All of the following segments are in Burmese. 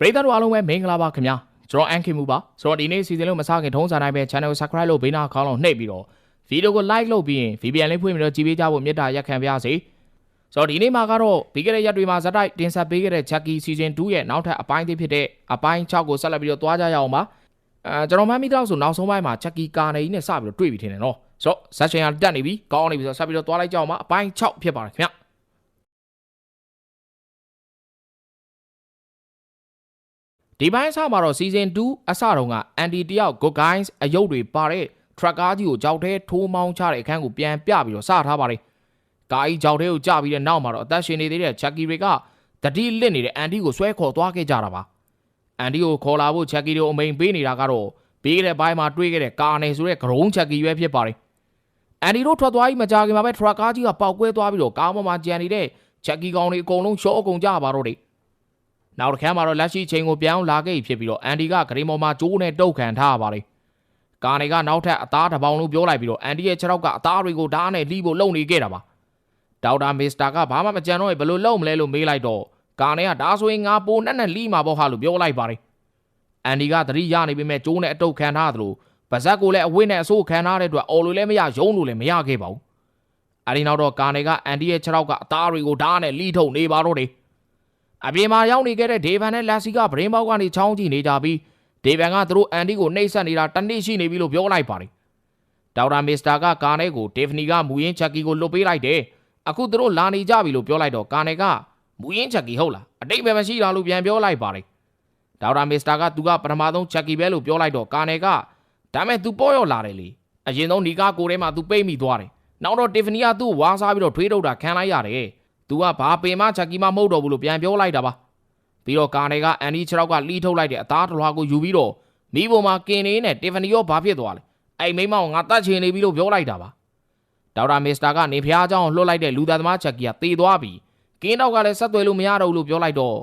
ပရိသတ်တို့အားလုံးပဲမင်္ဂလာပါခင်ဗျာကျွန်တော်အန်ခင်မူပါဆိုတော့ဒီနေ့စီစဉ်လို့မစခင်ထုံးစံတိုင်းပဲ channel subscribe လုပ်ဘေးနာခေါင်းလုံးနှိပ်ပြီးတော့ဗီဒီယိုကို like လုပ်ပြီးရင် VPN လေးဖွင့်ပြီးတော့ကြည့်ပေးကြဖို့မေတ္တာရက်ခံပါရစေဆိုတော့ဒီနေ့မှာကတော့ပြီးခဲ့တဲ့ရက်တွေမှာဇက်တိုက်တင်ဆက်ပေးခဲ့တဲ့ Chucky Season 2ရဲ့နောက်ထပ်အပိုင်းတစ်ဖြစ်တဲ့အပိုင်း6ကိုဆက်လက်ပြီးတော့သွားကြရအောင်ပါအဲကျွန်တော်မှတ်မိတော့ဆိုနောက်ဆုံးပိုင်းမှာ Chucky ကာနေကြီးနဲ့စပြီးတော့တွေ့ပြီးထင်တယ်နော်ဆိုတော့ဇက်ရှင်ကတက်နေပြီကောင်းနေပြီဆိုတော့ဆက်ပြီးတော့သွားလိုက်ကြအောင်ပါအပိုင်း6ဖြစ်ပါတယ်ခင်ဗျာ ဒီပိုင်းအစမှာတော့ season 2အစတုန်းက anti တယောက် good guys အယုတ်တွေပါတဲ့ truck ကားကြီးကိုကြောက်ထဲထိုးမောင်းချတဲ့အခန်းကိုပြန်ပြပြီးတော့စထားပါတယ်။ကားကြီးကြောက်ထဲကိုကြပြီးတဲ့နောက်မှာတော့အသက်ရှင်နေသေးတဲ့ Chucky တွေကတတိလစ်နေတဲ့ anti ကိုဆွဲခေါ်သွားခဲ့ကြတာပါ။ anti ကိုခေါ်လာဖို့ Chucky တို့အမိန်ပေးနေတာကတော့ဘေးကတဲ့ဘိုင်းမှာတွေးခဲ့တဲ့ကာနယ်ဆိုတဲ့ဂရုံး Chucky ပဲဖြစ်ပါတယ်။ anti တို့ထွက်သွားပြီးမကြခင်မှာပဲ truck ကားကြီးကပောက်ကွဲသွားပြီးတော့ကားပေါ်မှာကြံနေတဲ့ Chucky ကောင်တွေအကုန်လုံးရှော့အကုန်ကြပါတော့တယ်။ နောက်တစ်ခါမှာတော့လက်ရှိချိန်ကိုပြောင်းလာခဲ့ပြီဖြစ်ပြီးတော့အန်ဒီကဂရီမော်မှာကျိုးနဲ့တုတ်ခံထားရပါတယ်။ကာနေကနောက်ထပ်အသားတစ်ပေါင်လို့ပြောလိုက်ပြီးတော့အန်ဒီရဲ့ခြေထောက်ကအသားတွေကိုဓာတ်နဲ့လှီးဖို့လုပ်နေခဲ့တာပါ။ဒေါက်တာမစ္စတာကဘာမှမကြံတော့ဘယ်လိုလုပ်မလဲလို့မေးလိုက်တော့ကာနေကဒါဆိုရင်ငါပိုနဲ့နဲ့လှီးမှာပေါ့ဟာလို့ပြောလိုက်ပါတယ်။အန်ဒီကသတိရနေပေမဲ့ကျိုးနဲ့အတုတ်ခံထားသလိုပါဇက်ကိုလည်းအဝိနဲ့အဆိုးခံထားတဲ့အတွက်အော်လို့လည်းမရရုံးလို့လည်းမရခဲ့ပါဘူး။အဲဒီနောက်တော့ကာနေကအန်ဒီရဲ့ခြေထောက်ကအသားတွေကိုဓာတ်နဲ့လှီးထုတ်နေပါတော့တယ်။ အပြင်မှာရောက်နေခဲ့တဲ့ဒေဗန်နဲ့လက်စီကဗရင်ပေါက်ကနေချောင်းကြည့်နေကြပြီးဒေဗန်ကသူတို့အန်တီကိုနှိပ်စက်နေတာတစ်နေ့ရှိနေပြီလို့ပြောလိုက်ပါတယ်။ဒေါက်တာမစ္စတာကကာနဲကိုဒေဖနီကမူရင်းချက်ကီကိုလွတ်ပေးလိုက်တယ်။အခုသူတို့လာနေကြပြီလို့ပြောလိုက်တော့ကာနဲကမူရင်းချက်ကီဟုတ်လားအတိတ်ပဲမရှိတာလို့ပြန်ပြောလိုက်ပါတယ်။ဒေါက်တာမစ္စတာကသူကပထမဆုံးချက်ကီပဲလို့ပြောလိုက်တော့ကာနဲကဒါမဲ့သူပေါ်ရောက်လာတယ်လေ။အရင်ဆုံးနီကာကိုထဲမှာသူပိတ်မိသွားတယ်။နောက်တော့တီဖနီကသူ့ဝါစားပြီးတော့ထွေးထုတ်တာခံလိုက်ရတယ်။ तू ကဘာပင်မချက်ကီမမဟုတ်တော့ဘူးလို့ပြန်ပြောလိုက်တာပါ။ပြီးတော့ကာနေကအန်ဒီခြေထောက်ကလှီးထုတ်လိုက်တဲ့အသားတစ်လွှာကိုယူပြီးတော့မိဘမှာကင်နေနဲ့တီဖနီရောဘာဖြစ်သွားလဲ။အဲ့မိမောင်ငါတတ်ချင်နေပြီလို့ပြောလိုက်တာပါ။ဒေါက်တာမစ္စတာကနေဖျားเจ้าလှုပ်လိုက်တဲ့လူသားသမားချက်ကီကတေသွားပြီ။ကင်းတော့ကလည်းဆက်သွယ်လို့မရတော့ဘူးလို့ပြောလိုက်တော့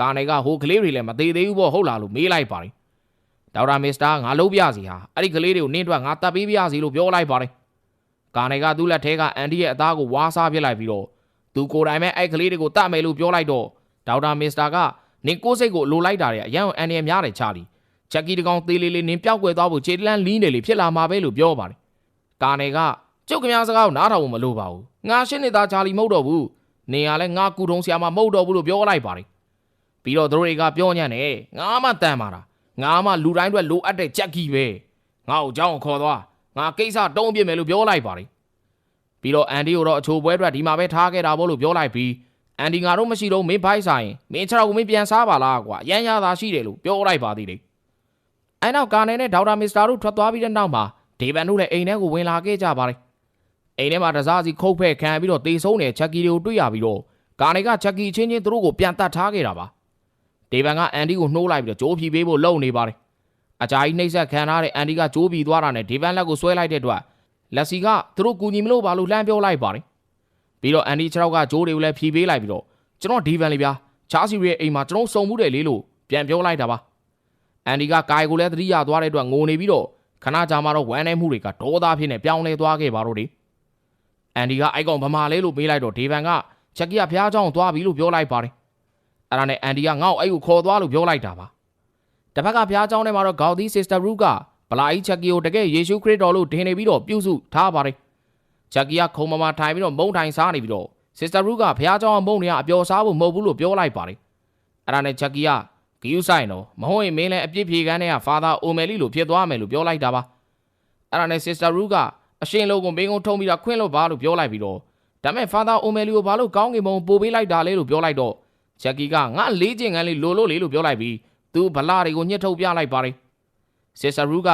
ကာနေကဟိုကလေးတွေလည်းမသေးသေးဘူးပေါ့ဟုတ်လားလို့မေးလိုက်ပါတယ်။ဒေါက်တာမစ္စတာငါလုံးပြစီဟာအဲ့ဒီကလေးတွေကိုနင်းတွက်ငါတတ်ပေးပြစီလို့ပြောလိုက်ပါတယ်။ကာနေကသူ့လက်ထဲကအန်ဒီရဲ့အသားကိုဝါးစားပြစ်လိုက်ပြီးတော့ သူကိုယ်တိုင်ပဲအဲ့ကလေးတွေကိုတတ်မယ်လို့ပြောလိုက်တော့ဒေါက်တာမစ္စတာကနင်ကိုယ်စိတ်ကိုလိုလိုက်တာတွေအရန်အန်ဒီရများတယ်ချာလီချက်ကီတကောင်သေးလေးလေးနင်ပြောက်ွယ်သွားဖို့ခြေတလန်းလီးနေလေဖြစ်လာမှာပဲလို့ပြောပါတယ်။ကာနေကကျုပ်ကများစကားကိုနားထောင်ဖို့မလိုပါဘူး။ငါရှင်းနေတာချာလီမဟုတ်တော့ဘူး။နင်ကလည်းငါကူထုံဆရာမမဟုတ်တော့ဘူးလို့ပြောလိုက်ပါတယ်။ပြီးတော့သူတို့တွေကပြောညံ့တယ်ငါမှတန်ပါတာငါမှလူတိုင်းအတွက်လိုအပ်တဲ့ချက်ကီပဲ။ငါ့ကိုကြောင်းခေါ်သွားငါကိစ္စတုံးပြစ်မယ်လို့ပြောလိုက်ပါတယ်။ ပြီးတော့အန်ဒီကိုတော့အချိုပွဲအတွက်ဒီမှာပဲထားခဲ့တာပေါ့လို့ပြောလိုက်ပြီးအန်ဒီငါတို့မရှိတော့မင်းဖိုက်ဆိုင်မင်းခြေထောက်ကိုမင်းပြန်စားပါလားကွာရမ်းရသာရှိတယ်လို့ပြောလိုက်ပါသေးတယ်။အဲနောက်ကာနယ်နဲ့ဒေါက်တာမစ္စတာတို့ထွက်သွားပြီးတဲ့နောက်မှာဒေဗန်တို့လည်းအိမ်ထဲကိုဝင်လာခဲ့ကြပါတယ်။အိမ်ထဲမှာတစားစီခုတ်ဖဲ့ခံပြီးတော့တေဆုံးတဲ့ချက်ကီတွေကိုတွေ့ရပြီးတော့ကာနယ်ကချက်ကီချင်းချင်းသူတို့ကိုပြန်တတ်ထားခဲ့တာပါ။ဒေဗန်ကအန်ဒီကိုနှိုးလိုက်ပြီးတော့ကြိုးဖြီပေးဖို့လုပ်နေပါတယ်။အကြာကြီးနှိမ့်ဆက်ခံထားတဲ့အန်ဒီကကြိုးပြီးသွားတာနဲ့ဒေဗန်လက်ကိုဆွဲလိုက်တဲ့အတွက် လက်စီကသူတို့ကူညီမလို့ပါလို့လှမ်းပြောလိုက်ပါတယ်။ပြီးတော့အန်ဒီခြေထောက်ကကြိုးတွေကိုလည်းဖြီပေးလိုက်ပြီးတော့ကျွန်တော်ဒီဗန်လေးဗျာချားစီရဲ့အိမ်မှာကျွန်တော်စုံမှုတယ်လေလို့ပြန်ပြောလိုက်တာပါ။အန်ဒီကကာယကိုလည်းသတိရသွားတဲ့အတွက်ငိုနေပြီးတော့ခဏကြာမှတော့ဝမ်းနေမှုတွေကဒေါသဖြစ်နေပြောင်းလဲသွားခဲ့ပါတော့တယ်။အန်ဒီကအိုက်ကောင်ဗမာလေးလို့မေးလိုက်တော့ဒေဗန်ကချက်ကီကဖျားเจ้าသွားပြီလို့ပြောလိုက်ပါတယ်။အဲ့ဒါနဲ့အန်ဒီကငေါ့အဲ့ကိုခေါ်သွားလို့ပြောလိုက်တာပါ။တစ်ဖက်ကဖျားเจ้าထဲမှာတော့ဂေါဒီစစ္စတာရူက ဘလာကြီးချက်ကြီးကိုတကယ်ယေရှုခရစ်တော်လို့ဒင်နေပြီးတော့ပြုစုထားပါတယ်ချက်ကြီးကခုံမမထိုင်ပြီးတော့မုံထိုင်စားနေပြီးတော့ Sister Ruth ကဘုရားကျောင်းအမုံတွေက အပျော်စားဖို့မဟုတ်ဘူးလို့ပြောလိုက်ပါတယ်အဲ့ဒါနဲ့ချက်ကြီးကဂယူးဆိုင်တော့မဟုတ်ရင်မင်းလည်းအပြစ်ဖြေကန်းတဲ့က Father O'Malley လို့ဖြစ်သွားမယ်လို့ပြောလိုက်တာပါအဲ့ဒါနဲ့ Sister Ruth ကအရှင်လုံးကိုမင်းကုန်းထုံးပြီးတော့ခွင့်လို့ပါလို့ပြောလိုက်ပြီးတော့ဒါမဲ့ Father O'Malley ကိုဘာလို့ကောင်းကင်ဘုံပို့ပေးလိုက်တာလဲလို့ပြောလိုက်တော့ချက်ကြီးကငါလေးကျင်ကန်းလေးလိုလို့လေလို့ပြောလိုက်ပြီးသူဗလာတွေကိုညှစ်ထုတ်ပြလိုက်ပါတယ် စစ္စတာရူက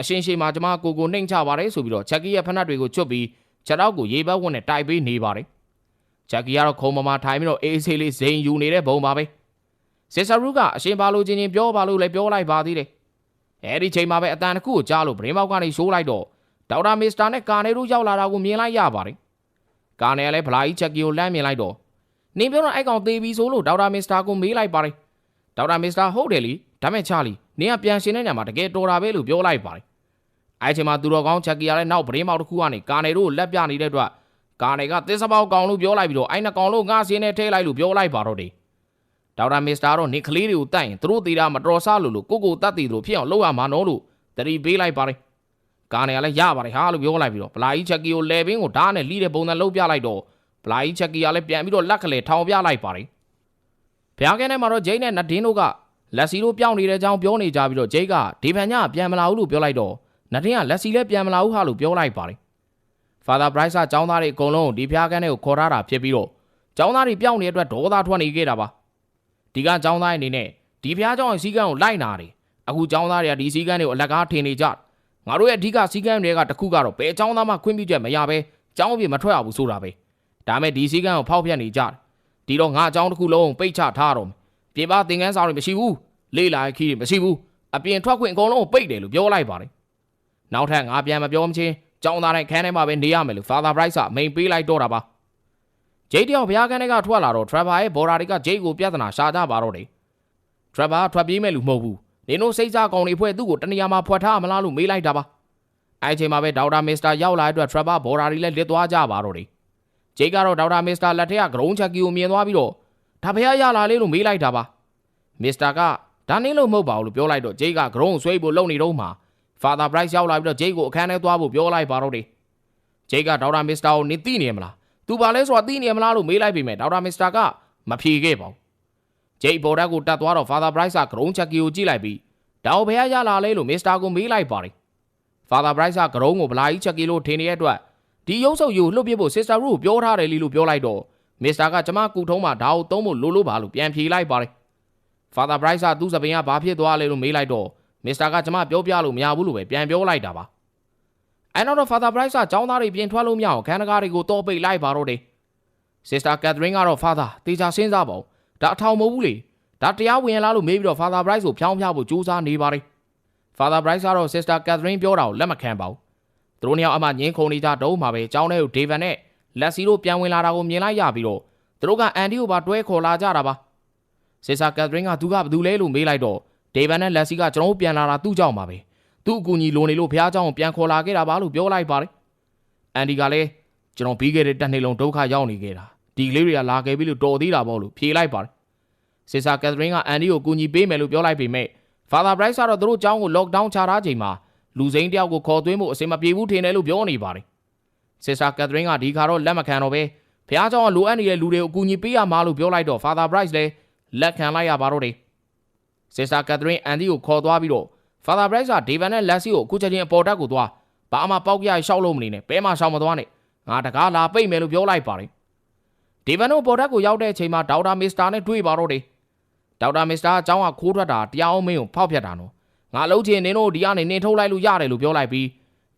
အရှင်ရှိမှာကျမကိုကိုနှိမ့်ချပါတယ်ဆိုပြီးတော့ချက်ကီရဲ့ဖနက်တွေကိုချွတ်ပြီးခြေထောက်ကိုရေဘက်ဝတ်နဲ့တိုက်ပေးနေပါတယ်။ဂျက်ကီကတော့ခုံမမထိုင်ပြီးတော့အေးဆေးလေးဇိန်ယူနေတဲ့ဘုံပါပဲ။စစ်ဆာရူကအရှင်ဘာလို့ချင်းချင်းပြောပါလို့လဲပြောလိုက်ပါသေးတယ်။အဲဒီချိန်မှာပဲအတန်တစ်ခုကိုကြားလို့ဗရင်မောက်ကနေရှိုးလိုက်တော့ဒေါက်တာမစ္စတာနဲ့ကာနေတို့ရောက်လာတာကိုမြင်လိုက်ရပါတယ်။ကာနေကလည်းဗလာကြီးချက်ကီကိုလမ်းမြင်လိုက်တော့နင်ပြောတော့အဲ့ကောင်သေးပြီဆိုလို့ဒေါက်တာမစ္စတာကိုမေးလိုက်ပါတယ်။ဒေါက်တာမစ္စတာဟုတ်တယ်လीဒါမဲ့ချာလီ နင်ကပြန်ရှင်တဲ့ညမှာတကယ်တော်တာပဲလို့ပြောလိုက်ပါတယ်။အဲချိန်မှာသူတော်ကောင်းချက်ကီကလည်းနောက်ဗရင်မောက်တစ်ခုကနေကာနေတို့ကိုလက်ပြနေတဲ့အတွက်ကာနေကသစ္စာပေါက်ကောင်လို့ပြောလိုက်ပြီးတော့အဲ့နှကောင်လို့ငါစင်းနဲ့ထဲလိုက်လို့ပြောလိုက်ပါတော့တယ်ဒေါက်တာမစ္စတာတော့နေကလေးတွေကိုတတ်ရင်သူတို့သေးတာမတော်ဆလို့လို့ကိုကိုတတ်တည်လို့ဖြစ်အောင်လုပ်ရမှာနော်လို့တတိပေးလိုက်ပါတယ်ကားနေကလည်းရပါတယ်ဟာလို့ပြောလိုက်ပြီးတော့ဗလာကြီးချက်ကီကိုလေဘင်းကိုဓာတ်နဲ့လှီးတဲ့ပုံစံလုပ်ပြလိုက်တော့ဗလာကြီးချက်ကီကလည်းပြန်ပြီးတော့လက်ကလေးထောင်ပြလိုက်ပါတယ်ဘုရားကဲထဲမှာတော့ဂျိန်းနဲ့နတ်ဒင်းတို့က လက်စီတို့ပြောင်းနေတဲ့အကြောင်းပြောနေကြပြီးတော့ဂျိတ်ကဒီဗန်ညပြန်မလာဘူးလို့ပြောလိုက်တော့နတ်ဒင်းကလက်စီလည်းပြန်မလာဘူးဟာလို့ပြောလိုက်ပါတယ် Father Bryce ကចောင်းသားတွေအကုန်လုံးဒီဖျားကန်းတွေကိုခေါ်ထားတာဖြစ်ပြီးတော့ចောင်းသားတွေပြောင်းနေတဲ့အတွက်ဒေါသထွက်နေခဲ့တာပါဒီကចောင်းသားအနေနဲ့ဒီဖျားเจ้าရဲ့စီကန်းကိုလိုက်နာတယ်အခုចောင်းသားတွေကဒီစီကန်းတွေကိုအလက်ကားထင်နေကြတယ်ငါတို့ရဲ့အဓိကစီကန်းတွေကတစ်ခုကတော့ဘယ်ចောင်းသားမှခွင့်ပြုချက်မရပဲចောင်းပြေမထွက်အောင်ဆိုတာပဲဒါမဲ့ဒီစီကန်းကိုဖောက်ဖျက်နေကြတယ်ဒီတော့ငါအကြောင်းတစ်ခုလုံးပိတ်ချထားတော့မယ် ပြေပါသင်ကန်းစာတွေမရှိဘူးလေးလာခီးတွေမရှိဘူးအပြင်ထွက်ခွင့်အကုန်လုံးကိုပိတ်တယ်လို့ပြောလိုက်ပါတယ်နောက်ထပ်ငါပြန်မပြောမချင်းကျောင်းသားတိုင်းခန်းထဲမှာပဲနေရမယ်လို့ Father Bright ကအမိန်ပေးလိုက်တော့တာပါဂျိတ်တယောက်ဘုရားခန်းထဲကထွက်လာတော့ Trevor ရဲ့ဘော်ဒါတွေကဂျိတ်ကိုပြဿနာရှာကြပါတော့တယ် Trevor ကထွက်ပြေးမဲ့လူမဟုတ်ဘူးနင်တို့စိတ်စားကောင်တွေဖွဲ့သူ့ကိုတနေရာမှာဖွက်ထားမလားလို့မေးလိုက်တာပါအဲအချိန်မှာပဲဒေါက်တာမစ္စတာရောက်လာတဲ့အတွက် Trevor ဘော်ဒါတွေလည်းလစ်သွားကြပါတော့တယ်ဂျိတ်ကတော့ဒေါက်တာမစ္စတာလက်ထက်ကဂရုံးချက်ကီကိုမြင်သွားပြီးတော့ ဒါဘုရားရလာလေလို့မေးလိုက်တာပါမစ္စတာကဒါနင်းလို့မဟုတ်ပါဘူးလို့ပြောလိုက်တော့ဂျိတ်ကဂရုံးဆွဲဖို့လုပ်နေတော့မှ Father Bright ရောက်လာပြီးတော့ဂျိတ်ကိုအခန်းထဲသွားဖို့ပြောလိုက်ပါတော့တယ်ဂျိတ်ကဒေါက်တာမစ္စတာကိုနင်သိနေမလားသူဘာလဲဆိုတာသိနေမလားလို့မေးလိုက်ပေမဲ့ဒေါက်တာမစ္စတာကမဖြေခဲ့ပါဘူးဂျိတ်ဘော်ဒက်ကိုတတ်သွားတော့ Father Bright ကဂရုံးချက်ကီကိုကြည့်လိုက်ပြီးဒါကိုဘယ်ရရလာလဲလို့မစ္စတာကိုမေးလိုက်ပါတယ် Father Bright ကဂရုံးကိုဗလာကြီးချက်ကီလို့ထင်နေတဲ့အတွက်ဒီရုပ်စုပ်ယူလှုပ်ပြဖို့ Sister Ru ကိုပြောထားတယ်လीလို့ပြောလိုက်တော့ မစ္စတာကကျမကူထုံးမှာဒါကိုသုံးဖို့လိုလိုပါလို့ပြန်ဖြေလိုက်ပါတယ် Father Bright ကသူ့စပင်ကဘာဖြစ်သွားလဲလို့မေးလိုက်တော့မစ္စတာကကျမပြောပြလို့မရဘူးလို့ပဲပြန်ပြောလိုက်တာပါအဲနောက်တော့ Father Bright ကចောင်းသားတွေပြင်ထွက်လို့မရအောင်ခန်းတကားတွေကိုတော့ပိတ်လိုက်ပါတော့တယ် Sister Catherine ကတော့ Father တေချာစဉ်းစားပါဦးဒါအထောင်မဟုတ်ဘူးလေဒါတရားဝင်လာလို့မေးပြီးတော့ Father Bright ကိုဖြောင်းဖြားဖို့ကြိုးစားနေပါတယ် Father Bright ကတော့ Sister Catherine ပြောတာကိုလက်မခံပါဘူးသူတို့နှစ်ယောက်အမှငင်းခုန်နေကြတုံးမှာပဲចောင်းထဲကို David နဲ့ Leslie တို့ပြန်ဝင်လာတာကိုမြင်လိုက်ရပြီးတော့သူတို့ကအန်ဒီကိုပါတွဲခေါ်လာကြတာပါ Sister Catherine ကသူကဘာလုပ်လဲလို့မေးလိုက်တော့ဒေဗန်နဲ့လက်စီကကျွန်တော်တို့ပြန်လာတာသူ့ကြောင့်ပါပဲသူ့အကူအညီလိုနေလို့ဘုရားเจ้าကိုပြန်ခေါ်လာခဲ့တာပါလို့ပြောလိုက်ပါတယ်အန်ဒီကလည်းကျွန်တော်ပြီးခဲ့တဲ့တစ်နှစ်လုံးဒုက္ခရောက်နေခဲ့တာဒီကလေးတွေကလာခဲ့ပြီလို့တော်သေးတာပေါ့လို့ဖြေလိုက်ပါတယ်စစ်စာကက်သရင်းကအန်ဒီကိုကူညီပေးမယ်လို့ပြောလိုက်ပေမဲ့ Father Bryce ကတော့သူတို့เจ้าကို lockdown ချထားချိန်မှာလူစိမ်းတယောက်ကိုခေါ်သွင်းဖို့အစင်မပြေဘူးထင်တယ်လို့ပြောနေပါတယ် စစ်စာကက်သရင်းကဒီခါတော့လက်မခံတော့ပဲဘုရားเจ้าကလိုအပ်နေတဲ့လူတွေကိုအကူအညီပေးရမှာလို့ပြောလိုက်တော့ Father Bryce လည်းလက်ခံလိုက်ရပါတော့တယ် Sister Catherine အန်ဒီကိုခေါ်သွားပြီးတော့ Father Bryce က David နဲ့ Lassie ကိုအခုချက်ချင်းအပေါ်တက်ကိုသွားဘာမှပေါက်ကြရရှောက်လို့မနေနဲ့ဘဲမှရှောက်မသွားနဲ့ငါတကားလာပိတ်မယ်လို့ပြောလိုက်ပါတယ် David တို့ပေါ်တက်ကိုရောက်တဲ့အချိန်မှာဒေါက်တာမစ္စတာနဲ့တွေ့ပါတော့တယ်ဒေါက်တာမစ္စတာအเจ้าကခိုးထွက်တာတရားအောင်မင်းကိုဖောက်ပြတ်တာနော်ငါလုံးချင်နင်တို့ဒီကနေနင်ထုတ်လိုက်လို့ရတယ်လို့ပြောလိုက်ပြီး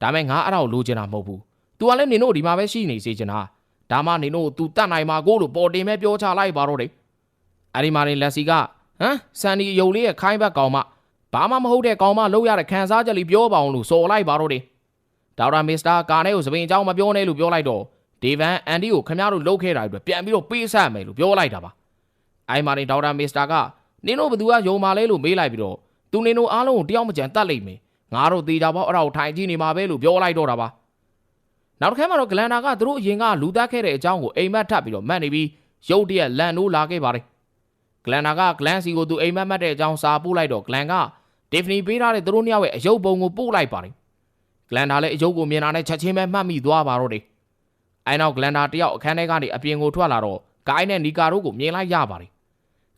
ဒါမဲ့ငါအဲ့ဒါကိုလိုချင်တာမဟုတ်ဘူး तू ကလည်းနင်တို့ဒီမှာပဲရှိနေစေချင်တာဒါမှနင်တို့ तू တတ်နိုင်မှာကိုလို့ပေါ်တင်မဲ့ပြောချလိုက်ပါတော့တယ်အဲ့ဒီမှာနေလက်စီကဟမ်ဆန်ဒီယုံလေးရဲ့ခိုင်းဘက်ကောင်မဘာမှမဟုတ်တဲ့ကောင်မလောက်ရတဲ့ခံစားချက်လေးပြောပါအောင်လို့စော်လိုက်ပါတော့တယ်ဒေါက်တာမစ္စတာကာနဲ့ကိုစပင်အကြောင်းမပြောနဲ့လို့ပြောလိုက်တော့ဒေဗန်အန်ဒီကိုခမရတို့လှုပ်ခဲ့တာအတွက်ပြန်ပြီးတော့ပေးဆက်မယ်လို့ပြောလိုက်တာပါအိုင်မာနေဒေါက်တာမစ္စတာကနင်တို့ဘသူကယုံမာလဲလို့မေးလိုက်ပြီးတော့သူနင်တို့အားလုံးကိုတယောက်မကြံတတ်လိမ့်မယ်ငါတို့တေချာပေါ့အဲ့ဒါကိုထိုင်ကြည့်နေမှာပဲလို့ပြောလိုက်တော့တာပါ နောက်တစ်ခါမှတော့ဂလန်နာကသူတို့အရင်ကလူသားခဲ့တဲ့အကြောင်းကိုအိမ်မက်ထပ်ပြီးတော့မှတ်နေပြီးရုတ်တရက်လန်နိုးလာခဲ့ပါတယ်ဂလန်နာကဂလန်စီကိုသူအိမ်မက်မှတ်တဲ့အကြောင်းစာပို့လိုက်တော့ဂလန်ကဒေဖနီပေးထားတဲ့သူတို့နှစ်ယောက်ရဲ့အယုတ်ပုံကိုပို့လိုက်ပါတယ်ဂလန်နာလည်းအယုတ်ကိုမြင်တာနဲ့ချက်ချင်းပဲမှတ်မိသွားပါတော့တယ်အဲနောက်ဂလန်နာတယောက်အခန်းထဲကနေအပြင်ကိုထွက်လာတော့ဂိုင်းနဲ့နီကာတို့ကိုမြင်လိုက်ရပါတယ်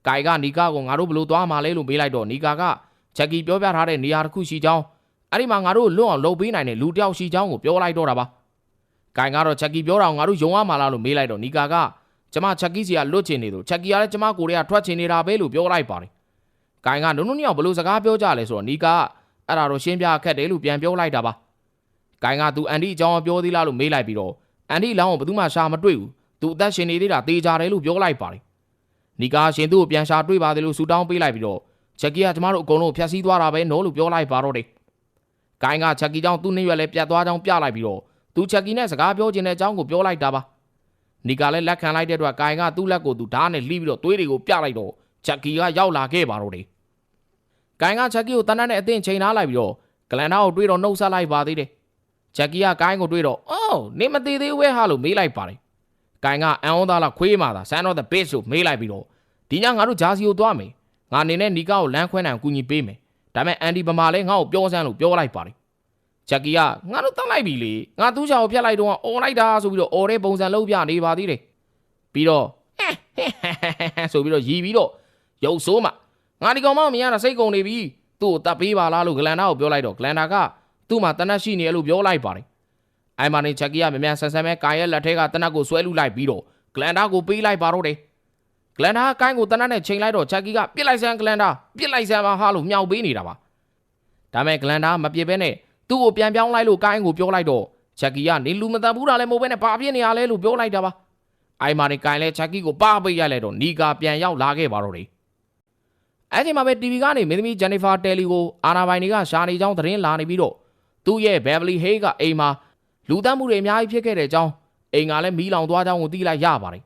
ဂိုင်ကနီကာကိုငါတို့ဘယ်လိုသွားမှာလဲလို့မေးလိုက်တော့နီကာကချက်ကီပြောပြထားတဲ့နေရာတစ်ခုရှိကြောင်းအဲ့ဒီမှာငါတို့လွတ်အောင်လုပ်ပေးနိုင်တဲ့လူတယောက်ရှိကြောင်းကိုပြောလိုက်တော့တာပါ ဂိုင်ကတော့ချက်ကီပြောတာကိုငါတို့ယုံရမှာလားလို့မေးလိုက်တော့နီကာကကျမချက်ကြီးစီကလွတ်ချင်နေသူချက်ကြီးကလည်းကျမကိုတွေကထွက်ချင်နေတာပဲလို့ပြောလိုက်ပါတယ်။ဂိုင်ကနုံနုံညောင်ဘလို့စကားပြောကြလဲဆိုတော့နီကာကအဲ့ဒါတော့ရှင်းပြခက်တယ်လို့ပြန်ပြောလိုက်တာပါ။ဂိုင်ကသူအန်ဒီအကြောင်းပြောသေးလားလို့မေးလိုက်ပြီးတော့အန်ဒီလောင်းကိုဘယ်သူမှရှာမတွေ့ဘူး။သူအသက်ရှင်နေသေးတာတေးကြတယ်လို့ပြောလိုက်ပါတယ်။နီကာရှင်သူ့ကိုပြန်ရှာတွေ့ပါတယ်လို့ဆူတောင်းပေးလိုက်ပြီးတော့ချက်ကြီးကကျမတို့အကုန်လုံးဖျက်ဆီးသွားတာပဲနော်လို့ပြောလိုက်ပါတော့တယ်။ဂိုင်ကချက်ကြီးကြောင့်သူ့နှရွက်လည်းပြတ်သွားကြောင်းပြလိုက်ပြီးတော့ သူချက်ကြီးနဲ့စကားပြောချင်တဲ့အကြောင်းကိုပြောလိုက်တာပါ။နီကာလည်းလက်ခံလိုက်တဲ့အတွက်ဂိုင်ကသူ့လက်ကိုသူဓာတ်နဲ့လှီးပြီးတော့သွေးတွေကိုပြလိုက်တော့ချက်ကီကရောက်လာခဲ့ပါတော့တယ်။ဂိုင်ကချက်ကီကိုတန်းတန်းနဲ့အသင့်ချိန်ထားလိုက်ပြီးတော့ဂလန်နာကိုတွေးတော့နှုတ်ဆက်လိုက်ပါသေးတယ်။ချက်ကီကဂိုင်ကိုတွေးတော့အော်နေမသေးသေးဝဲဟာလို့မေးလိုက်ပါတယ်။ဂိုင်ကအန်ဩသားလားခွေးမာသား Son of the Beast လို့မေးလိုက်ပြီးတော့ဒီညငါတို့ဂျာစီကိုသွားမယ်ငါအနေနဲ့နီကာကိုလမ်းခွဲနိုင်အောင်ကူညီပေးမယ်ဒါပေမဲ့အန်ဒီဗမာလည်းငါ့ကိုပြောစမ်းလို့ပြောလိုက်ပါတယ် ဂျက်ကီကငါတို့တတ်လိုက်ပြီလေငါသူ့ချာကိုဖျက်လိုက်တော့အော်လိုက်တာဆိုပြီးတော့အော်တဲ့ပုံစံလုံးပြနေပါသေးတယ်ပြီးတော့ဆိုပြီးတော့ရီပြီးတော့ရုပ်ဆိုးမှငါဒီကောင်မမရတာစိတ်ကုန်နေပြီသူ့ကိုတတ်ပေးပါလားလို့ဂလန်ဒါကိုပြောလိုက်တော့ဂလန်ဒါကသူ့မှာတနတ်ရှိနေရလို့ပြောလိုက်ပါတယ်အိုင်မာနေချက်ကီကမြန်မြန်ဆန်ဆန်ပဲကာရဲ့လက်ထဲကတနတ်ကိုဆွဲလူလိုက်ပြီးတော့ဂလန်ဒါကိုပေးလိုက်ပါတော့တယ်ဂလန်ဒါကကိုင်းကိုတနတ်နဲ့ချိန်လိုက်တော့ချက်ကီကပြစ်လိုက်စမ်းဂလန်ဒါပြစ်လိုက်စမ်းပါဟာလို့မြောက်ပေးနေတာပါဒါမဲ့ဂလန်ဒါမပြစ်ဘဲနဲ့ သူ့ကိုပြန်ပြောင်းလိုက်လို့ကိုင်းကိုပြောလိုက်တော့ချက်ကီကနေလူမတတ်ဘူးတာလည်းမဟုတ်ဘဲနဲ့ဘာဖြစ်နေရလဲလို့ပြောလိုက်တာပါအိုင်မာနေကိုင်လဲချက်ကီကိုပါပိတ်ရိုက်လိုက်တော့နီကာပြန်ရောက်လာခဲ့ပါတော့တယ်အဲ့ဒီမှာပဲ TV ကနေမင်းသမီးဂျန်နီဖာတယ်လီကိုအာနာပိုင်တွေကရှာနေကြောင်းသတင်းလာနေပြီးတော့သူ့ရဲ့ဘယ်ဗလီဟေးကအိမ်မှာလူတတ်မှုတွေအများကြီးဖြစ်ခဲ့တဲ့အကြောင်းအိမ်ကလည်းမီးလောင်သွားကြောင်းကိုသိလိုက်ရပါတယ်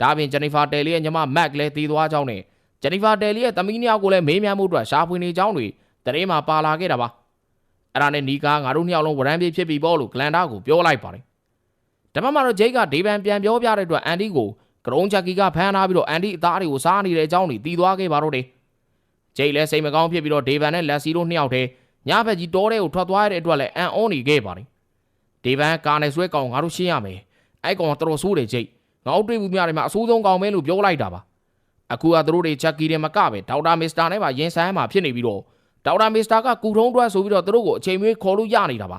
ဒါပြင်ဂျန်နီဖာတယ်လီရဲ့ညီမမက်လည်းတည်သွားကြောင်းနဲ့ဂျန်နီဖာတယ်လီရဲ့သမီးနှစ်ယောက်ကိုလည်းမေးမြန်းမှုအတွက်ရှာဖွေနေကြောင်းတွေသတင်းမှာပါလာခဲ့တာပါ အဲ့ဒါနဲ့နီကာငါတို့နှစ်ယောက်လုံးဝရမ်းပြေးဖြစ်ပြီပေါ့လို့ဂလန်ဒါကိုပြောလိုက်ပါတယ်တပတ်မှာတော့ဂျိတ်ကဒေဗန်ပြန်ပြောပြတဲ့အတွက်အန်ဒီကိုကရုံးချက်ကီကဖမ်းထားပြီးတော့အန်ဒီအသားတွေကိုစားနေတဲ့အကြောင်းတွေတီးသွားခဲ့ပါတော့တယ်ဂျိတ်လည်းစိတ်မကောင်းဖြစ်ပြီးတော့ဒေဗန်နဲ့လက်စီတို့နှစ်ယောက်တည်းညဘက်ကြီးတောထဲကိုထွက်သွားရတဲ့အတွက်လည်းအန်အောနေခဲ့ပါတယ်ဒေဗန်ကာနယ်ဆွဲကောင်ငါတို့ရှင်းရမယ်အဲ့ကောင်ကတော်တော်ဆိုးတယ်ဂျိတ်ငါတို့တွေ့မှုများတယ်မှာအဆိုးဆုံးကောင်ပဲလို့ပြောလိုက်တာပါအခုကသူတို့တွေချက်ကီတွေမကပဲဒေါက်တာမစ္စတာနဲ့ပါရင်ဆိုင်မှာဖြစ်နေပြီးတော့ ဒေါက်တာမစ္စတာကကူထုံးတွဲဆိုပြီးတော့သူတို့ကိုအချိန်မွေးခေါ်လို့ရနေတာပါ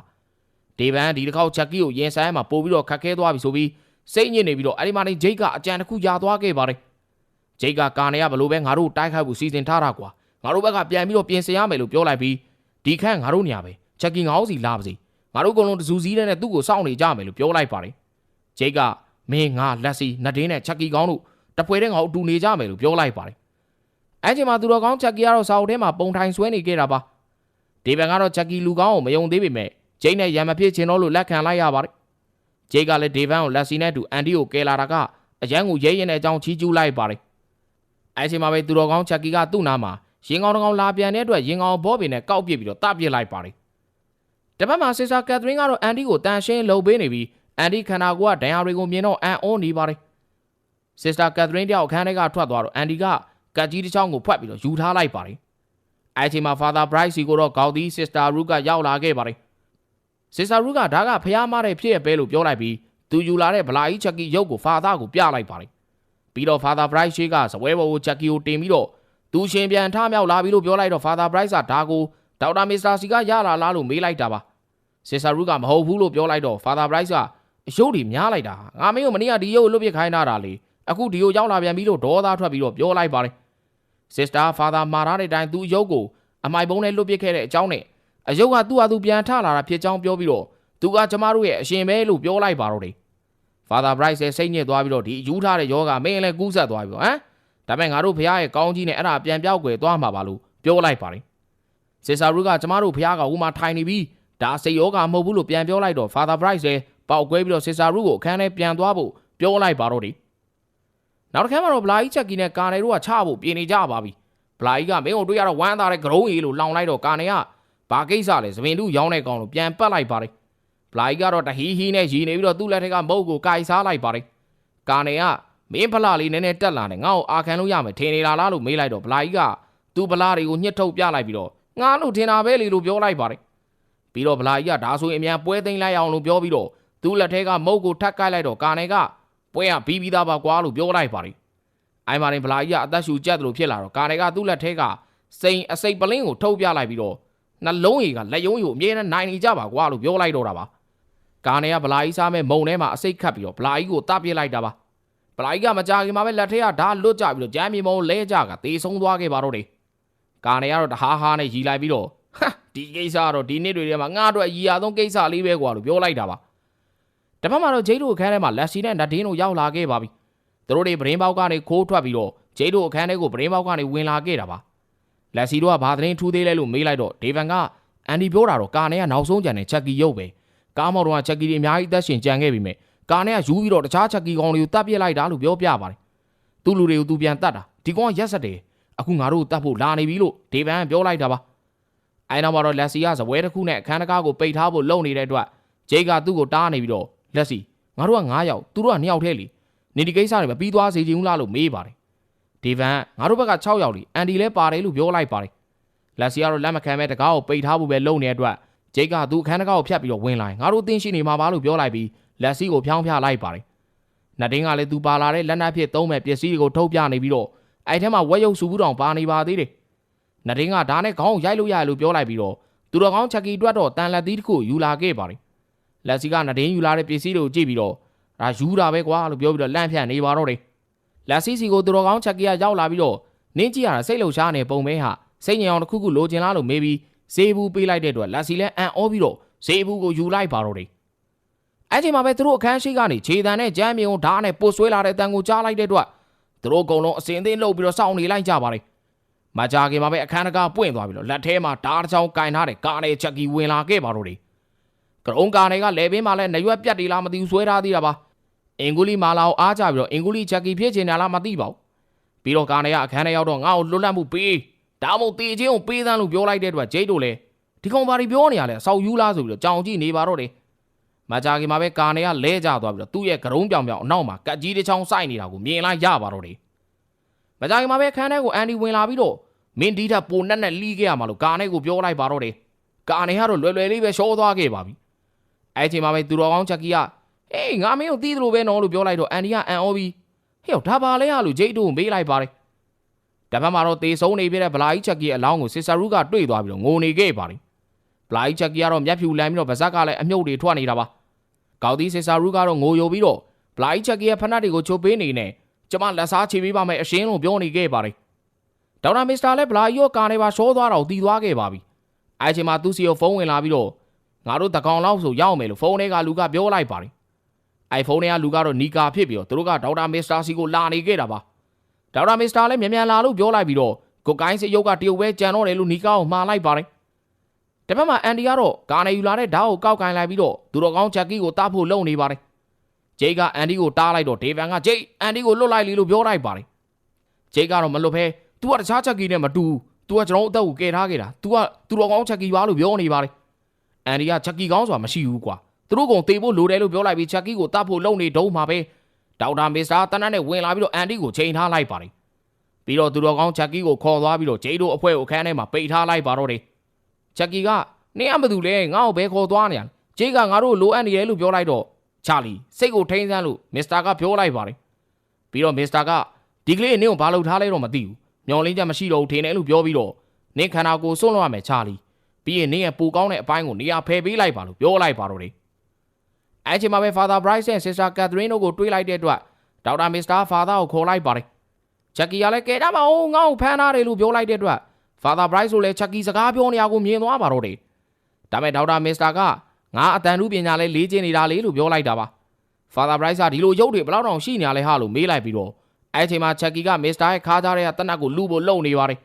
ဒေဗန်ဒီတစ်ခေါက်ချက်ကီကိုရင်ဆိုင်မှာပို့ပြီးတော့ခတ်ခဲသွားပြီဆိုပြီးစိတ်ညစ်နေပြီးတော့အဲ့ဒီမှာနေဂျိတ်ကအကြံတစ်ခုရသွားခဲ့ပါတယ်ဂျိတ်ကကာနေရဘလို့ပဲငါတို့တိုက်ခိုက်ဖို့စီစဉ်ထားတာကွာငါတို့ဘက်ကပြန်ပြီးတော့ပြင်ဆင်ရမယ်လို့ပြောလိုက်ပြီးဒီခန့်ငါတို့နေရာပဲချက်ကီငါ့စီလာပါစေငါတို့အကုန်လုံးတစုစည်းတဲ့နဲ့သူ့ကိုစောင့်နေကြမယ်လို့ပြောလိုက်ပါတယ်ဂျိတ်ကမင်းငါလက်စီနတ်ဒင်းနဲ့ချက်ကီကောင်းတို့တပွဲတဲ့ငါတို့အတူနေကြမယ်လို့ပြောလိုက်ပါတယ် အဲ့ချိန်မှာသူတော်ကောင်းချက်ကီကတော့စာအုပ်ထဲမှာပုံထိုင်ဆွဲနေခဲ့တာပါဒေဗန်ကတော့ချက်ကီလူကောင်းကိုမယုံသေးပေမဲ့ဂျိတ်နဲ့ရံမဖြစ်ချင်တော့လို့လက်ခံလိုက်ရပါတယ်။ဂျိတ်ကလည်းဒေဗန်ကိုလက်စီနဲ့အတူအန်ဒီကိုကယ်လာတာကအရန်ကိုရဲရင်တဲ့အကြောင်းချီးကျူးလိုက်ပါတယ်။အဲအချိန်မှာပဲသူတော်ကောင်းချက်ကီကသူ့နာမှာရင်ကောင်းတစ်ကောင်လာပြန်တဲ့အတွက်ရင်ကောင်းဘောပင်နဲ့ကောက်ပစ်ပြီးတော့တပစ်လိုက်ပါတယ်။တစ်ဖက်မှာဆစ်ဆာကက်သရင်းကတော့အန်ဒီကိုတန်ရှင်းလှုပ်ပေးနေပြီးအန်ဒီခန္ဓာကိုယ်ကဒဏ်ရာတွေကိုမြင်တော့အန်အောနေပါတယ်။ဆစ်တာကက်သရင်းတယောက်အခန်းထဲကထွက်သွားတော့အန်ဒီက ကတ်ကြီးတစ်ချောင်းကိုဖွက်ပြီးတော့ယူထားလိုက်ပါတယ်။အဲအချိန်မှာ Father Bright စီကိုတော့ဂေါက်ဒီ Sister Ruth ကရောက်လာခဲ့ပါတယ်။စစ်စာရူကဒါကဖျားမားတဲ့ဖြစ်ရပဲလို့ပြောလိုက်ပြီးသူယူလာတဲ့ဗလာကြီးချက်ကီရုပ်ကိုဖာသားကိုပြလိုက်ပါတယ်ပြီးတော့ Father Bright ရှိကစပွဲပေါ်ကိုချက်ကီကိုတင်ပြီးတော့သူရှင်ပြန်ထမြောက်လာပြီလို့ပြောလိုက်တော့ Father Bright ကဒါကိုဒေါက်တာမစ္စတာစီကရလာလားလို့မေးလိုက်တာပါစစ်စာရူကမဟုတ်ဘူးလို့ပြောလိုက်တော့ Father Bright ကအယုတ်တွေများလိုက်တာငါမင်းကိုမနေ့ကဒီရုပ်ကိုလွတ်ပစ်ခိုင်းတာလေအခုဒီကိုရောက်လာပြန်ပြီးတော့ဒေါသထွက်ပြီးတော့ပြောလိုက်ပါတယ် Sister Father မာထားတဲ့အတိုင်းသူအယုတ်ကိုအမိုက်ပုံးနဲ့လွတ်ပစ်ခဲ့တဲ့အကြောင်းနဲ့အယုတ်ကသူ့ဟာသူပြန်ထလာတာဖြစ်ကြောင်းပြောပြီးတော့သူကကျမတို့ရဲ့အရှင်ပဲလို့ပြောလိုက်ပါတော့တယ်။ Father Bright ရဲ့စိတ်ညစ်သွားပြီးတော့ဒီယူထားတဲ့ယောဂမင်းလည်းကူးဆက်သွားပြီပေါ့ဟမ်။ဒါပေမဲ့ငါတို့ဖះရဲ့ကောင်းကြီးနဲ့အဲ့ဒါပြန်ပြောက်ွယ်သွားမှာပါလို့ပြောလိုက်ပါတယ်။စစ်စာရူကကျမတို့ဖះကဟိုမှာထိုင်နေပြီးဒါစိတ်ယောဂမဟုတ်ဘူးလို့ပြန်ပြောလိုက်တော့ Father Bright လည်းပေါက်ကွဲပြီးတော့စစ်စာရူကိုအခန်းထဲပြန်သွားဖို့ပြောလိုက်ပါတော့တယ်။ နောက်တစ်ခါမှတော့ဘလာကြီးချက်ကီနဲ့ကာနယ်တို့ကချဖို့ပြင်နေကြပါပြီ။ဘလာကြီးကမင်းကိုတွေ့ရတော့ဝမ်းသာတဲ့ဂရုံးကြီးလို့လောင်လိုက်တော့ကာနယ်ကဘာကိစ္စလဲသပင်တူရောင်းတဲ့ကောင်လို့ပြန်ပတ်လိုက်ပါတယ်ဘလိုက်ကတော့တဟီဟီနဲ့ရီနေပြီးတော့သူ့လက်ထက်ကမုတ်ကိုကိုင်စားလိုက်ပါတယ်ကာနေကမင်းဖလာလေးနည်းနည်းတက်လာတယ်ငါ့ကိုအာခံလို့ရမယ်ထင်နေလားလားလို့မေးလိုက်တော့ဘလိုက်ကသူ့ဖလာတွေကိုညှစ်ထုတ်ပြလိုက်ပြီးတော့ငါလို့ထင်တာပဲလေလို့ပြောလိုက်ပါတယ်ပြီးတော့ဘလိုက်ကဒါဆိုရင်အမြန်ပွဲသိမ်းလိုက်အောင်လို့ပြောပြီးတော့သူ့လက်ထက်ကမုတ်ကိုထပ်ကိုက်လိုက်တော့ကာနေက ပွဲကပြီးပြီးသားပါကွာလို့ပြောလိုက်ပါတယ်အိုင်မာရင်ဘလာကြီးကအသက်ရှူကျက်တယ်လို့ဖြစ်လာတော့ကာနေကသူ့လက်ထက်ကစိန်အစိတ်ပလင်းကိုထုတ်ပြလိုက်ပြီးတော့နှလုံးရည်ကလက်ယုံရည်ကိုအမြဲတမ်းနိုင်နေကြပါကွာလို့ပြောလိုက်တော့တာပါကာနေကဗလာကြီးစားမဲ့မုံထဲမှာအစိတ်ခတ်ပြီးတော့ဗလာကြီးကိုတပြစ်လိုက်တာပါဗလာကြီးကမကြခင်မှာပဲလက်ထက်ကဓာလွတ်ကြပြီးတော့ဂျမ်းမြေမုံလဲကြကတေဆုံးသွားခဲ့ပါတော့တယ်ကာနေကတော့တဟားဟားနဲ့ရီလိုက်ပြီးတော့ဟာဒီကိစ္စကတော့ဒီနေ့တွေထဲမှာငါအတွက်ရီရဆုံးကိစ္စလေးပဲကွာလို့ပြောလိုက်တာပါ တစ်ဖက်မှာတော့ဂျိတ်တို့အခန်းထဲမှာလက်စီနဲ့နတ်ဒင်းတို့ရောက်လာခဲ့ပါပြီသူတို့တွေပရင်းပေါက်ကနေခိုးထွက်ပြီးတော့ဂျိတ်တို့အခန်းထဲကိုပရင်းပေါက်ကနေဝင်လာခဲ့တာပါလက်စီတို့ကဘာသတင်းထူးသေးလဲလို့မေးလိုက်တော့ဒေဗန်ကအန်ဒီပြောတာတော့ကာနဲ့ကနောက်ဆုံးကြံတဲ့ချက်ကီရုပ်ပဲကားမော်တော်ကချက်ကီတွေအများကြီးအသက်ရှင်ကြံခဲ့ပြီမဲ့ကာနဲ့ကယူပြီးတော့တခြားချက်ကီကောင်တွေကိုတတ်ပြစ်လိုက်တာလို့ပြောပြပါတယ်သူ့လူတွေကိုသူပြန်တတ်တာဒီကောင်ကရက်ဆက်တယ်အခုငါတို့တတ်ဖို့လာနေပြီလို့ဒေဗန်ကပြောလိုက်တာပါအဲနောက်မှာတော့လက်စီကဇပွဲတစ်ခုနဲ့အခန်းတကားကိုပိတ်ထားဖို့လုပ်နေတဲ့အတွက်ဂျိတ်ကသူ့ကိုတားနေပြီးတော့ လက်စီငါတို့က9ယောက်သူတို့က2ယောက်ထဲလीနေဒီကိစ္စတွေမပြီးသွားစေချင်ဘူးလားလို့မေးပါတယ်ဒေဒီဗန်ငါတို့ဘက်က6ယောက်လीအန်ဒီလည်းပါတယ်လို့ပြောလိုက်ပါတယ်လက်စီကတော့လက်မခံမဲ့တကားကိုပိတ်ထားဖို့ပဲလုပ်နေတဲ့အတွက်ဂျိတ်ကသူအခန်းတကားကိုဖျက်ပြီးတော့ဝင်လာငါတို့တင်းရှိနေမှာပါလို့ပြောလိုက်ပြီးလက်စီကိုဖျောင်းဖျလိုက်ပါတယ်နတ်တင်းကလည်းသူပါလာတဲ့လက်နက်ဖြစ်သုံးမဲ့ပစ္စည်းတွေကိုထုတ်ပြနေပြီးတော့အဲ့ထဲမှာဝက်ရုပ်စုဘူးတောင်ပါနေပါသေးတယ်နတ်တင်းကဒါနဲ့ခေါင်းကိုရိုက်လို့ရလို့ပြောလိုက်ပြီးတော့သူတော်ကောင်းချက်ကြီးတွတ်တော့တန်လက်သီးတစ်ခုယူလာခဲ့ပါတယ် လက်စီကနတ်တင်းယူလာတဲ့ပစ္စည်းတွေကိုကြည့်ပြီးတော့ဒါယူတာပဲကွာလို့ပြောပြီးတော့လန့်ဖြန့်နေပါတော့တယ်လက်စီစီကိုသူတော်ကောင်းချက်ကြီးကရောက်လာပြီးတော့နင်းကြည့်ရတာစိတ်လှုပ်ရှားနေပုံမဲဟာစိတ်ညစ်အောင်တစ်ခုခုလိုချင်လားလို့မေးပြီးဈေးဘူးပေးလိုက်တဲ့အတွက်လက်စီလည်းအံ့ဩပြီးတော့ဈေးဘူးကိုယူလိုက်ပါတော့တယ်အဲ့ချိန်မှာပဲသူတို့အခန်းရှိကနေခြေတံနဲ့ကြမ်းမြုံဓာတ်နဲ့ပုတ်ဆွဲလာတဲ့တန်ကိုကြားလိုက်တဲ့အတွက်သူတို့အကုန်လုံးအစင်အသင်းလှုပ်ပြီးတော့စောင့်နေလိုက်ကြပါတယ်မကြခင်မှာပဲအခန်းတကားပွင့်သွားပြီးတော့လက်ထဲမှာဓာတ်တစ်ချောင်းကင်ထားတဲ့ကားနဲ့ချက်ကြီးဝင်လာခဲ့ပါတော့တယ် ကရုံးကာတွေကလဲပင်းမှာလဲနရွက်ပြတ်တီလားမသိဘူးဆွဲထားသေးတာပါအင်္ဂုလိမာလာကိုအားကြပြီးတော့အင်္ဂုလိချက်ကြီးဖြစ်ချင်တယ်လားမသိပါဘူးပြီးတော့ကာနေကအခန်းထဲရောက်တော့ငါ့ကိုလွတ်လပ်မှုပေးဒါမှမဟုတ်တေချင်းကိုပေးသန်းလို့ပြောလိုက်တဲ့အတွက်ဂျိတ်တို့လည်းဒီကောင်ဘာတွေပြောနေရလဲအဆောက်ယူလားဆိုပြီးတော့ကြောင်ကြည့်နေပါတော့တယ်မကြခင်မှာပဲကာနေကလဲကျသွားပြီးတော့သူ့ရဲ့ကရုံးပြောင်ပြောင်အနောက်မှာကတ်ကြီးတစ်ချောင်းစိုက်နေတာကိုမြင်လိုက်ရပါတော့တယ်မကြခင်မှာပဲခန်းထဲကိုအန်ဒီဝင်လာပြီးတော့မင်းဒီထက်ပိုနဲ့နဲ့လီးခဲ့ရမှာလို့ကာနေကိုပြောလိုက်ပါတော့တယ်ကာနေကတော့လွယ်လွယ်လေးပဲရှောသွားခဲ့ပါပြီ အဲ့ချိန်မှာပဲသူတော်ကောင်းချက်ကြီးကဟေးငါမင်းကိုတီးသလိုပဲနော်လို့ပြောလိုက်တော့အန်ဒီကအန်အောပြီးဟေ့ဒါပါလဲဟာလို့ဂျိတ်တို့ကိုမေးလိုက်ပါတယ်တပတ်မှာတော့တေဆုံးနေပြတဲ့ဗလာကြီးချက်ကြီးအလောင်းကိုစစ်ဆာရူးကတွေ့သွားပြီးတော့ငိုနေခဲ့ပါတယ်ဗလာကြီးချက်ကြီးကတော့မျက်ဖြူလမ်းပြီးတော့ဗဇက်ကလည်းအမြုပ်တွေထွက်နေတာပါကောက်သီးစစ်ဆာရူးကတော့ငိုယိုပြီးတော့ဗလာကြီးချက်ကြီးရဲ့ဖနက်တွေကိုချိုးပေးနေနေကျမလက်စားချေပေးပါမယ်အရှင်းလို့ပြောနေခဲ့ပါတယ်ဒေါက်တာမစ္စတာလည်းဗလာကြီးရောကာနေပါရှောသွားတော့တီးသွားခဲ့ပါပြီအဲချိန်မှာသူ့စီကိုဖုန်းဝင်လာပြီးတော့ ငါတို့တကောင်လောက်ဆိုရောက်မယ်လို့ဖုန်းထဲကလူကပြောလိုက်ပါတယ် iPhone ထဲကလူကတော့နီကာဖြစ်ပြီးတော့သူတို့ကဒေါက်တာမစ္စတာစီကိုလာနေခဲ့တာပါဒေါက်တာမစ္စတာလည်းမြန်မြန်လာလို့ပြောလိုက်ပြီးတော့ကိုကိုင်းစရုပ်ကတရုတ်ပဲကြံတော့တယ်လို့နီကာကိုမှားလိုက်ပါတယ်တပတ်မှာအန်ဒီကတော့ကာနေယူလာတဲ့ဓာတ်ကိုကောက်ကင်လိုက်ပြီးတော့သူတော်ကောင်းချက်ကီကိုတားဖို့လုံနေပါတယ်ဂျိတ်ကအန်ဒီကိုတားလိုက်တော့ဒေဗန်ကဂျိတ်အန်ဒီကိုလွတ်လိုက်လီလို့ပြောလိုက်ပါတယ်ဂျိတ်ကတော့မလွတ်ဖဲ तू ကတခြားချက်ကီနဲ့မတူဘူး तू ကကျွန်တော်အသက်ကိုကယ်ထားခဲ့တာ तू ကသူတော်ကောင်းချက်ကီပါလို့ပြောနေပါတယ် အန်ဒီကချက်ကီကောင်းဆိုတာမရှိဘူးကွာသူတို့ကောင်တေဖို့လိုတယ်လို့ပြောလိုက်ပြီးချက်ကီကိုတတ်ဖို့လုံနေတုံးမှာပဲဒေါက်တာမစ္စတာတနတ်နဲ့ဝင်လာပြီးတော့အန်ဒီကိုချိန်ထားလိုက်ပါတယ်ပြီးတော့သူတော်ကောင်းချက်ကီကိုခေါ်သွားပြီးတော့ဂျိတ်တို့အဖွဲ့ကိုအခန်းထဲမှာပိတ်ထားလိုက်ပါတော့တယ်ချက်ကီကနင်းအမသူလဲငါ့ကိုဘဲခေါ်သွားနေရလဲဂျိတ်ကငါတို့လိုအပ်နေတယ်လို့ပြောလိုက်တော့ချာလီစိတ်ကိုထိန်းစမ်းလို့မစ္စတာကပြောလိုက်ပါတယ်ပြီးတော့မစ္စတာကဒီကလေးနင်းကိုဘာလုပ်ထားလဲတော့မသိဘူးမျော်လင့်ချက်မရှိတော့ဘူးထင်တယ်လို့ပြောပြီးတော့နင်းခန္ဓာကိုယ်စွန့်လွတ်ရမယ်ချာလီ ပြီးရင်နင်းရဲ့ပူကောင်းတဲ့အပိုင်းကိုနေရာဖယ်ပေးလိုက်ပါလို့ပြောလိုက်ပါတော့တယ်အဲချိန်မှာပဲ Father Bryce နဲ့ Sister Catherine တို့ကိုတွေးလိုက်တဲ့အတွက်ဒေါက်တာ Mr. Father ကိုခေါ်လိုက်ပါတယ်ချက်ကီကလည်းကဲတာမအောင်ငါ့ကိုဖမ်းထားတယ်လို့ပြောလိုက်တဲ့အတွက် Father Bryce တို့လည်းချက်ကီစကားပြောနေရကိုမြင်သွားပါတော့တယ်ဒါပေမဲ့ဒေါက်တာ Mr. ကငါအတန်လူပညာလဲလေးကျင်းနေတာလေလို့ပြောလိုက်တာပါ Father Bryce ကဒီလိုရုပ်တွေဘယ်လောက်တောင်ရှိနေရလဲဟာလို့မေးလိုက်ပြီးတော့အဲချိန်မှာချက်ကီက Mr. ရဲ့ခါးသားတဲ့တနတ်ကိုလူဖို့လုံနေပါတယ်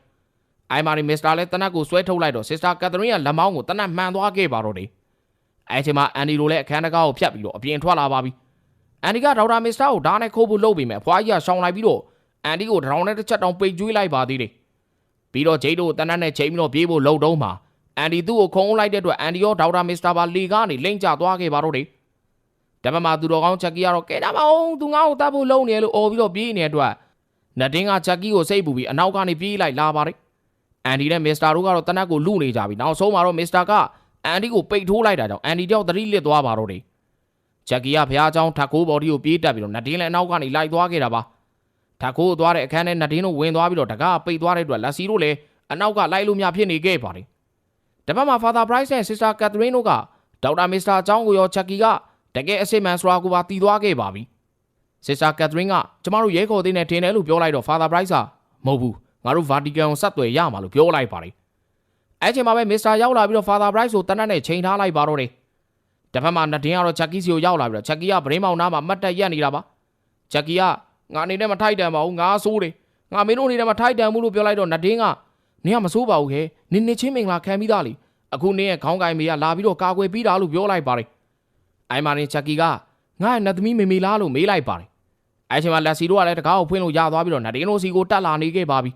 အိုင်မာရီမစ္စတာလည်းတနတ်ကိုဆွဲထုတ်လိုက်တော့ Sister Catherine ကလက်မောင်းကိုတနတ်မှန်သွားခဲ့ပါတော့တယ်အဲချိန်မှာအန်ဒီလိုလည်းအခန်းတကားကိုဖြတ်ပြီးတော့အပြင်ထွက်လာပါပြီအန်ဒီကဒေါက်တာမစ္စတာကိုဓာတ်နဲ့ခိုးဖို့လုပ်ပြီးမယ်အဖွားကြီးကရှောင်လိုက်ပြီးတော့အန်ဒီကိုဒရောင်းနဲ့တစ်ချက်တောင်ပိတ်ကျွေးလိုက်ပါသေးတယ်ပြီးတော့ဂျိတ်တို့တနတ်နဲ့ချိန်ပြီးတော့ပြေးဖို့လုံတုံးမှာအန်ဒီသူ့ကိုခုံလိုက်တဲ့အတွက်အန်ဒီရောဒေါက်တာမစ္စတာပါလီကနေလိမ့်ကျသွားခဲ့ပါတော့တယ်ဒါပေမဲ့သူတော်ကောင်းချက်ကီကတော့ကဲတာမအောင်သူငါ့ကိုတတ်ဖို့လုံနေလို့អော်ပြီးတော့ပြေးနေတဲ့အတွက်နတ်တင်းကချက်ကီကိုစိတ်ပူပြီးအနောက်ကနေပြေးလိုက်လာပါတယ် အန်ဒီနဲ့မစ္စတာတို့ကတော့တနတ်ကိုလူနေကြပြီနောက်ဆုံးမှာတော့မစ္စတာကအန်ဒီကိုပိတ်ထိုးလိုက်တာကြောင့်အန်ဒီတယောက်သတိလစ်သွားပါတော့တယ်ဂျက်ကီကဖះเจ้าထက်ခိုးဘော်ဒီကိုပြေးတက်ပြီးတော့နတ်တင်းလည်းအနောက်ကနေလိုက်သွားခဲ့တာပါထက်ခိုးသွားတဲ့အခန်းထဲနတ်တင်းတို့ဝင်သွားပြီးတော့တကားပိတ်သွားတဲ့အတွက်လက်စီတို့လည်းအနောက်ကလိုက်လို့မဖြစ်နေခဲ့ပါတယ်တပတ်မှာ Father Bryce နဲ့ Sister Catherine တို့ကဒေါက်တာမစ္စတာအကြောင်းကိုရောချက်ကီကတကယ်အစစ်မှန်ဆိုတာကိုပါတည်သွားခဲ့ပါပြီ Sister Catherine ကကျမတို့ရဲခေါ်သေးနဲ့ထင်တယ်လို့ပြောလိုက်တော့ Father Bryce ကမဟုတ်ဘူး ငါတို့ Vatican ကိုဆက်သွယ်ရမှာလို့ပြောလိုက်ပါတယ်အဲ့ချိန်မှာပဲမစ္စတာရောက်လာပြီးတော့ Father Bryce ကိုတနတ်နဲ့ချိန်ထားလိုက်ပါတော့တယ်တစ်ဖက်မှာနဒင်းကတော့ချက်ကီစီကိုရောက်လာပြီးတော့ချက်ကီကဗရင်းမောင်နာမှာမတ်တက်ရက်နေတာပါချက်ကီကငါအနေနဲ့မထိုက်တန်ပါဘူးငါဆိုးတယ်ငါမင်းတို့အနေနဲ့မထိုက်တန်ဘူးလို့ပြောလိုက်တော့နဒင်းကနင်ကမဆိုးပါဘူးခဲနင်နေချင်းမင်္ဂလာခံပြီးသားလေအခုနင်းရဲ့ခေါင်းကိုင်မေကလာပြီးတော့ကာကွယ်ပြီးတာလို့ပြောလိုက်ပါတယ်အိုင်မာရင်ချက်ကီကငါ့ရဲ့နတ်သမီးမေမေလားလို့မေးလိုက်ပါတယ်အဲချိန်မှာလက်စီတို့ကလည်းတကားကိုဖွင့်လို့ရသွားပြီးတော့နဒင်းတို့စီကိုတက်လာနေခဲ့ပါပြီ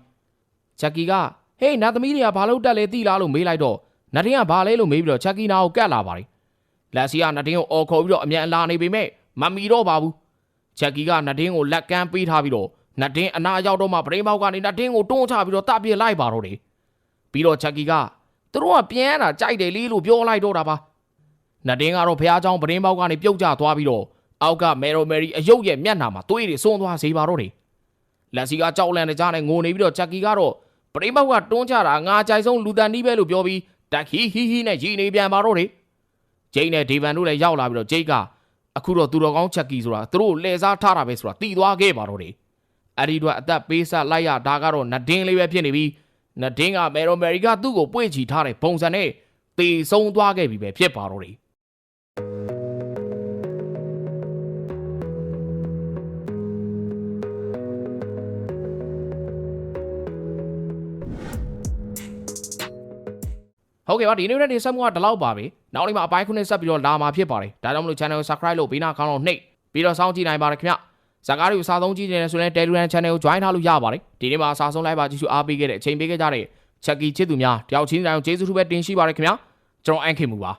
ဂျက်ကီကဟေးနာသမီးတွေကဘာလို့တက်လဲသိလားလို့မေးလိုက်တော့နတင်ကဘာလဲလို့မေးပြီးတော့ဂျက်ကီနာကိုကတ်လာပါတယ်လက်စီကနတင်ကိုအော်ခေါ်ပြီးတော့အမြန်လာနေပေမဲ့မမီတော့ပါဘူးဂျက်ကီကနတင်ကိုလက်ကမ်းပေးထားပြီးတော့နတင်အနာရောက်တော့မှပရိမောက်ကနေနတင်ကိုတွန်းချပြီးတော့တပြစ်လိုက်ပါတော့တယ်ပြီးတော့ဂျက်ကီကသူတို့ကပြန်လာကြိုက်တယ်လေလို့ပြောလိုက်တော့တာပါနတင်ကတော့ဘုရားကျောင်းပရိမောက်ကနေပြုတ်ကျသွားပြီးတော့အောက်ကမယ်ရိုမယ်ရီအယုတ်ရဲ့မျက်နှာမှာသွေးတွေစွန်းသွားစေပါတော့တယ်လက်စီကကြောက်လန့်နေကြနဲ့ငိုနေပြီးတော့ဂျက်ကီကတော့ ပရိမောက်ကတွန်းချတာငါကြိုက်ဆုံးလူတန်နီးပဲလို့ပြောပြီးတက်ဟီဟီဟီနဲ့ရီနေပြန်ပါတော့တယ်ဂျိန်းနဲ့ဒေဗန်တို့လည်းရောက်လာပြီးတော့ဂျိတ်ကအခုတော့သူတော်ကောင်းချက်ကီဆိုတာသူတို့လှည့်စားထားတာပဲဆိုတာတီသွားခဲ့ပါတော့တယ်အဲ့ဒီတော့အသက်ပေးဆက်လိုက်ရဒါကတော့နဒင်းလေးပဲဖြစ်နေပြီးနဒင်းကမယ်ရိုမယ်ရီကသူ့ကိုပွေ့ချီထားတဲ့ပုံစံနဲ့တေဆုံးသွားခဲ့ပြီပဲဖြစ်ပါတော့တယ် ဟုတ်ကဲ့ပါဒီနေ့နဲ့တင်ဆက်မှုကဒီလောက်ပါပဲနောက်နေ့မှာအပိုင်းခုနှစ်ဆက်ပြီးတော့လာမှာဖြစ်ပါတယ်ဒါကြောင့်မလို့ channel ကို subscribe လုပ်ပြီးနောက်ခေါင်းတော့နှိပ်ပြီးတော့စောင့်ကြည့်နိုင်ပါတယ်ခင်ဗျဇာတ်ကားတွေကိုစာသုံးကြည့်နေတယ်ဆိုရင် Telegram channel ကို join ထားလို့ရပါတယ်ဒီနေ့မှာအစားဆုံး live ပါကြည့်ရှုအားပေးခဲ့တဲ့အချိန်ပေးခဲ့ကြတဲ့ချက်ကီချစ်သူများတယောက်ချင်းတိုင်းကျေးဇူးထူးပဲတင်ရှိပါတယ်ခင်ဗျကျွန်တော်အန်ခင်မူပါ